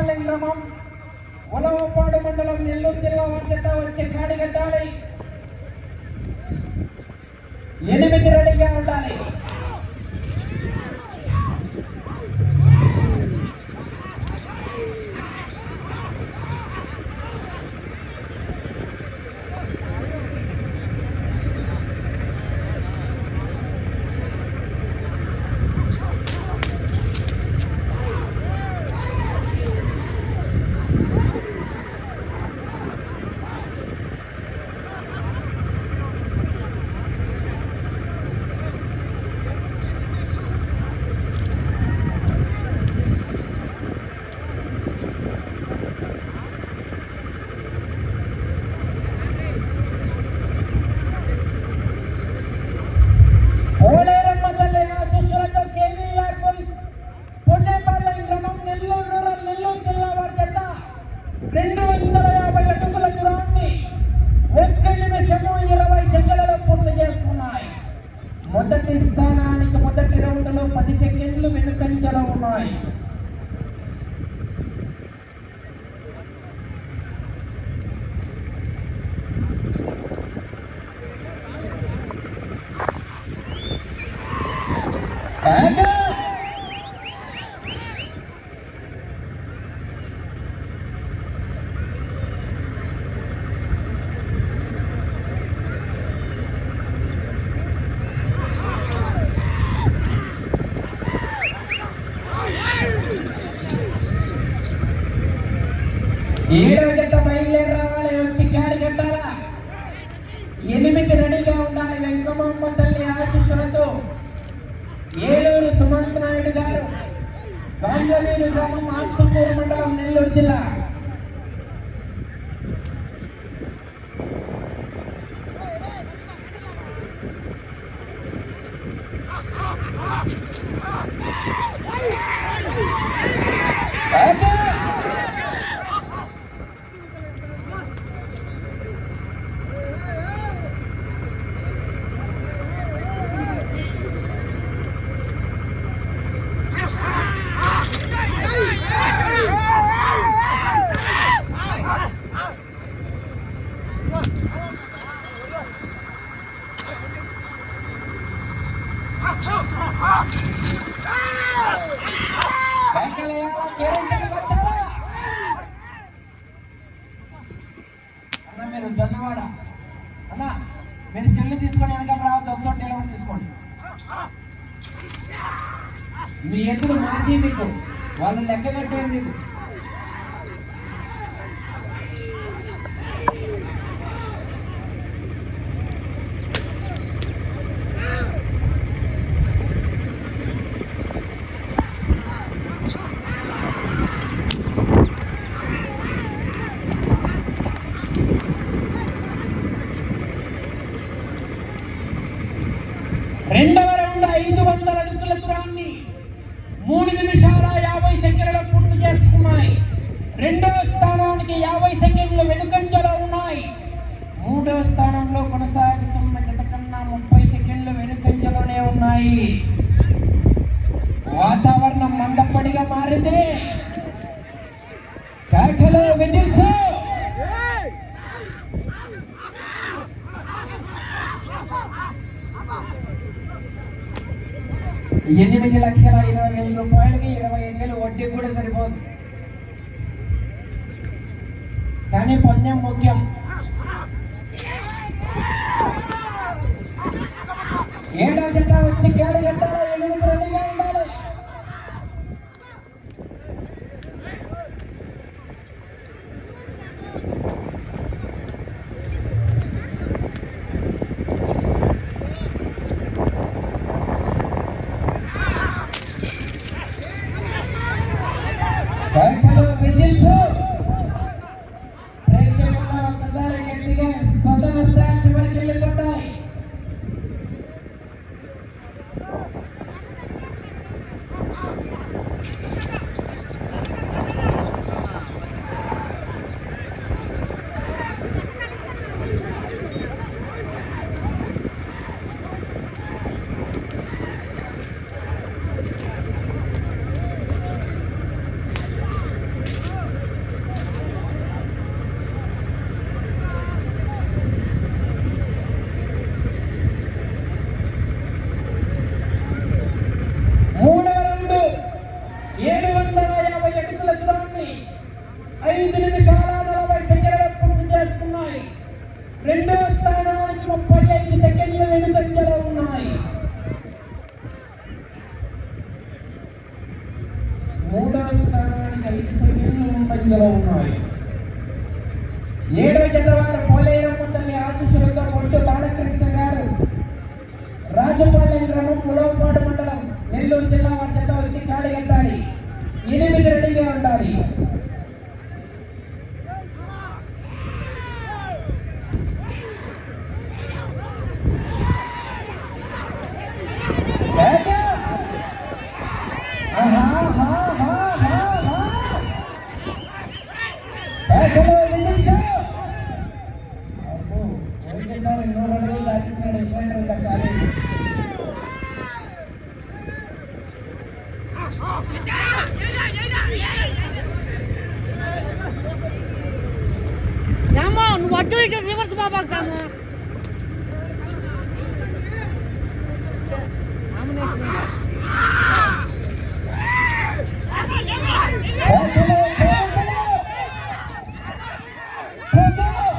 రాజుపాలెం గ్రామం ఉలవపాడు మండలం నెల్లూరు జిల్లా వారి వచ్చే కాడి కట్టాలి ఎనిమిది రెడీగా ఉండాలి. Caraca! అన్న మీరు జొన్నవాడ అన్న మీరు సెల్లు తీసుకొని వెనకాల రావద్దు ఒకసారి టెలిఫోన్ తీసుకోండి మీ ఎదురు మాజీ మీకు వాళ్ళు లెక్క కట్టేది మీకు రెండవ రౌండ్ ఐదు వందల అడుగుల దూరాన్ని తొమ్మిది నిమిషాల యాభై సెకండ్లు పూర్తి చేసుకున్నాయి. రెండవ స్థానానికి యాభై సెకండ్లు వెనుకంజలో ఉన్నాయి. మూడవ స్థానంలో కొనసాగుతున్న జత కన్నా ముప్పై సెకండ్లు వెనుకంజలోనే ఉన్నాయి. వాతావరణం మందపడిగా మారింది. కేకలు విజిల్స్ ఎనిమిది లక్షల ఇరవై మద్యం కూడా సరిపోదు. కానీ పుణ్యం ముఖ్యం. ఏడా జత వచ్చి కేడ గంటల Rodar!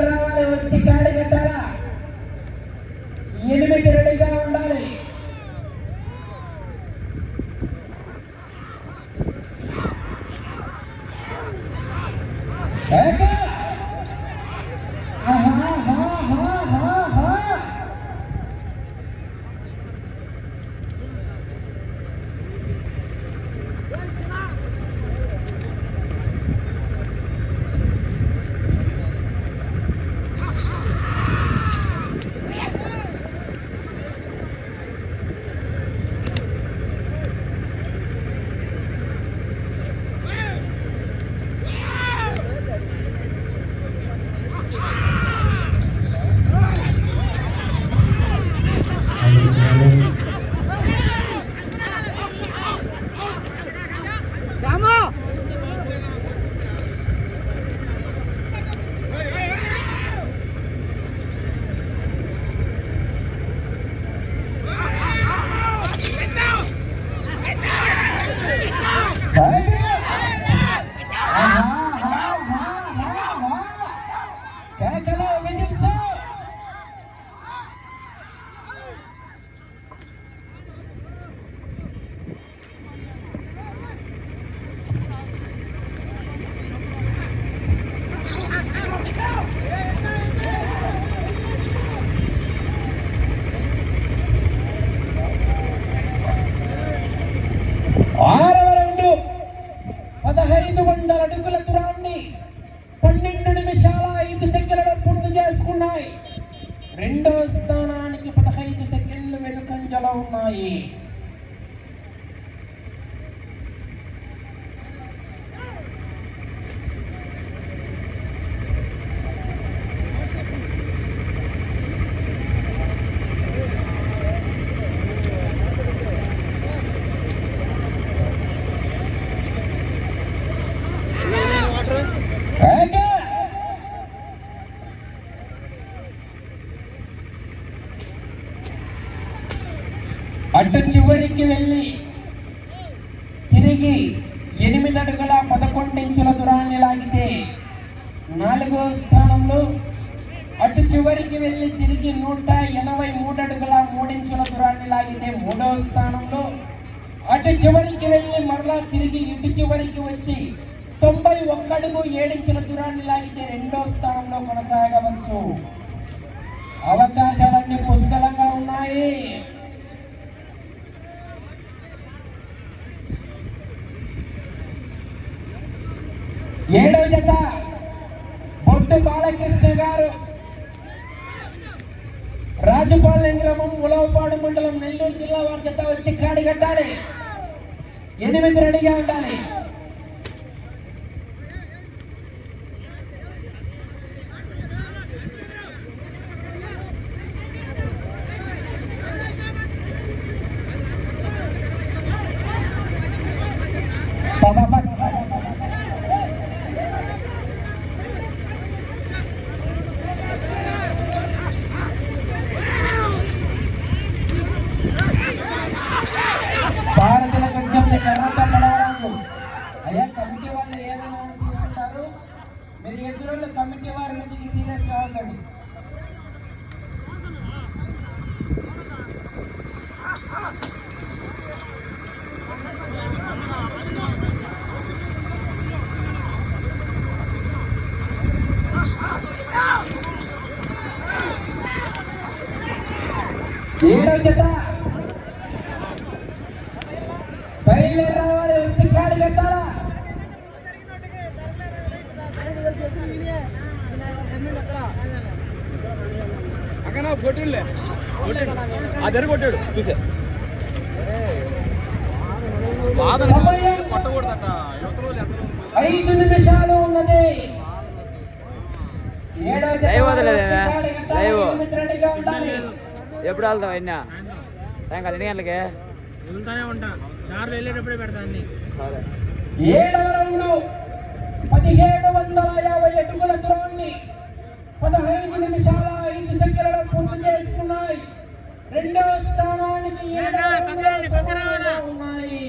¡Gracias! పదహైదు వందల అడుగుల దూరాన్ని పన్నెండు నిమిషాల ఐదు సెకండ్లలో పూర్తి చేసుకున్నాయి. రెండో స్థానానికి పదహైదు సెకండ్లు వెనుకంజలో ఉన్నాయి. అటు చివరికి వెళ్ళి తిరిగి ఎనిమిది అడుగుల పదకొండు ఇంచుల దూరాన్ని లాగితే నాలుగో స్థానంలో అటు చివరికి వెళ్ళి తిరిగి నూట ఎనభై మూడు అడుగుల మూడించుల దూరాన్ని లాగితే మూడవ స్థానంలో అటు చివరికి వెళ్ళి మరలా తిరిగి ఇటు చివరికి వచ్చి తొంభై ఒక్కడుగు ఏడించుల దూరాన్ని లాగితే రెండో స్థానంలో కొనసాగవచ్చు. అవకాశాలన్నీ పుష్కలంగా ఉన్నాయి. ఏడవ జత బొట్టు బాలకృష్ణ గారు. రాజుపాలెం గ్రామం ఉలవపాడు మండలం నెల్లూరు జిల్లా వారి జత వచ్చి కాడి కట్టాలి ఎనిమిది రెడీగా ఉండాలి. కొట్టిండులే. కొట్టాడు. చూసే. ఎప్పుడు వెళ్తాం అయినా? సాయంకాలం ఎన్ని గంటలకి? వెళ్తానే ఉంటా. వెళ్ళేటప్పుడే పెడతాను సరే. పదిహేడు వందల యాభై పదహైదు నిమిషాల ఐదు సెకండ్లు పూర్తి చేసుకున్నాయి. రెండవ స్థానానికి ఉన్నాయి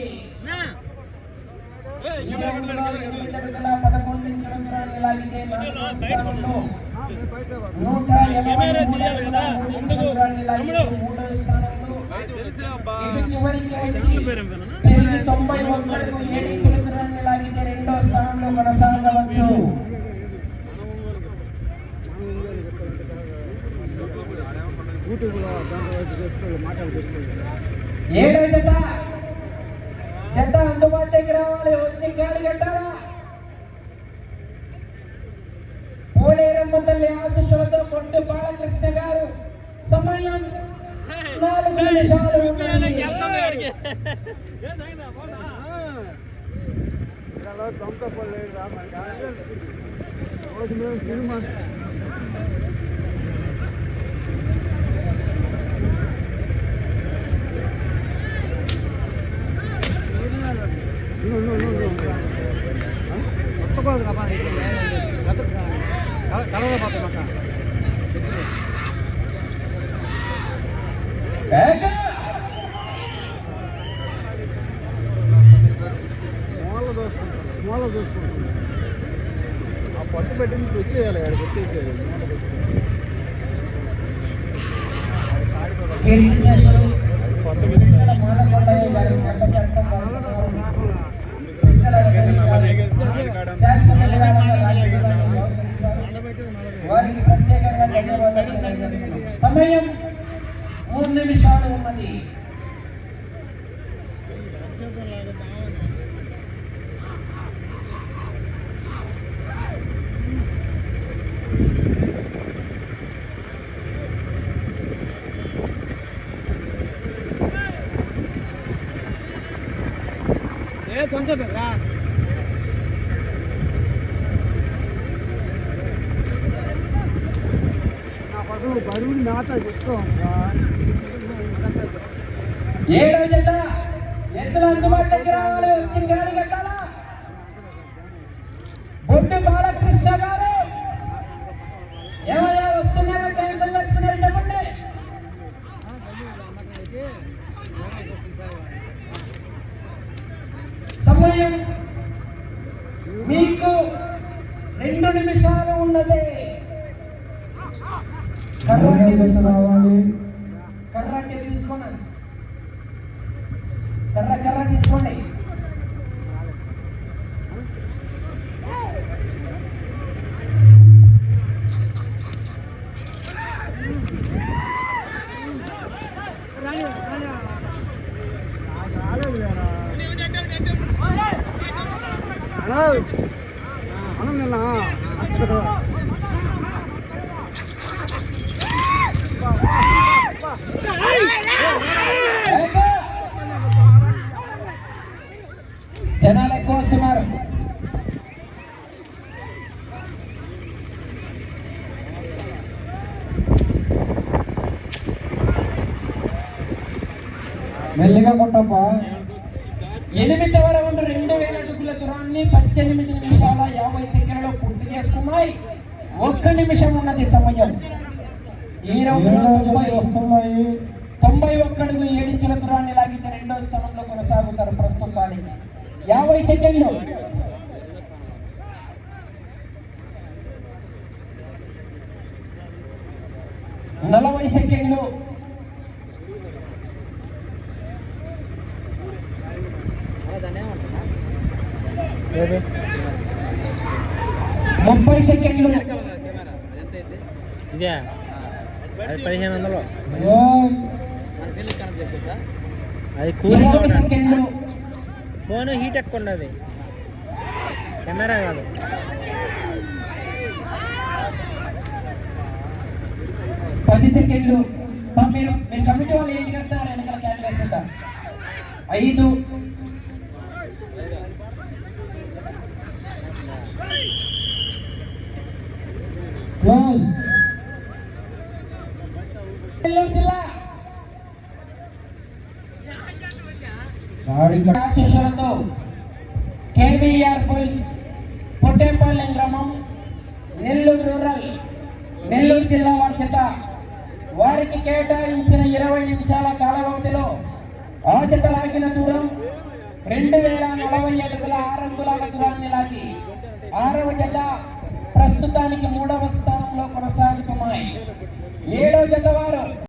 తొంభై ఒక్కడుకు ఏడు కిలోమీటర్లు లాగితే రెండో. స్థానంలో కొనసాగవచ్చు. ఏడో జత జత అందుబాటులోకి రావాలి? వచ్చి గాడి కట్టాలా? పోలేరమ్మ తల్లి ఆశీస్సులతో కొట్టు బాలకృష్ణ గారు సమయం నాలుగు నిమిషాలు ఉన్నది. ఏక! ఆ పట్టు పెట్టింది వచ్చేయాలి అక్కడికి వచ్చేసేయాలి కీర్తిశేషులు పిల్లల మానకొండయ్య వారికి ప్రత్యేకంగా ధన్యవాదాలు. సమయం మూడు నిమిషాలు ఉన్నది. ఏ కొంచెం రా ఏడో జత ఎద్దులు అందుబాటులోకి రావాలి వచ్చి గాడి కట్టాలా బొడ్డు బాలకృష్ణ నిమిషాలు ఉన్నది. కర్ర అంటే తీసుకోండి కర్ర కర్ర తీసుకోండి. జనాలు ఎక్కువ వస్తున్నారు. మెల్లిగా కొట్టప్పా. ఎనిమిదవ రౌండ్ రెండు వేల అడుగుల దూరాన్ని పద్దెనిమిది నిమిషాల యాభై సెకండ్లలో పూర్తి చేసుకున్నాయి. ఒక్క నిమిషం ఉన్నది సమయం. ఈ రౌండ్ వస్తున్నాయి తొంభై ఒక్క అడుగు ఏడించుల దూరాన్ని లాగితే రెండో స్థానంలో కొనసాగుతారు ప్రస్తుతానికి యాభై సెకండ్లు నలభై సెకండ్లు. ముప్పై సెకండ్లు. ఇదే. పదిహేను వందలు. అది కూడా సెకండ్లు. ఫోన్ హీట్ ఎక్కువ ఉండదు. కెమెరా కాదు. పది సెకండ్లు. మీరు మీరు కమిటీ వాళ్ళు ఏం చేస్తారు వెనకాల క్యాన్సిల్ ఉంటా ఐదు క్లోజ్ నెల్లూరు జిల్లా ఆశీస్సులతో కేవీఆర్ పోలీస్ పొట్టేపాలెం గ్రామం నెల్లూరు రూరల్ నెల్లూరు జిల్లా వారి వారికి కేటాయించిన ఇరవై నిమిషాల కాల వ్యవధిలో ఆ లాగిన దూరం రెండు వేల నలభై అడుగుల ఆరు అంగుళాల దూరాన్ని లాగి ఆరవ జత ప్రస్తుతానికి మూడవ స్థానంలో కొనసాగుతున్నాయి. ఏడవ జత వారు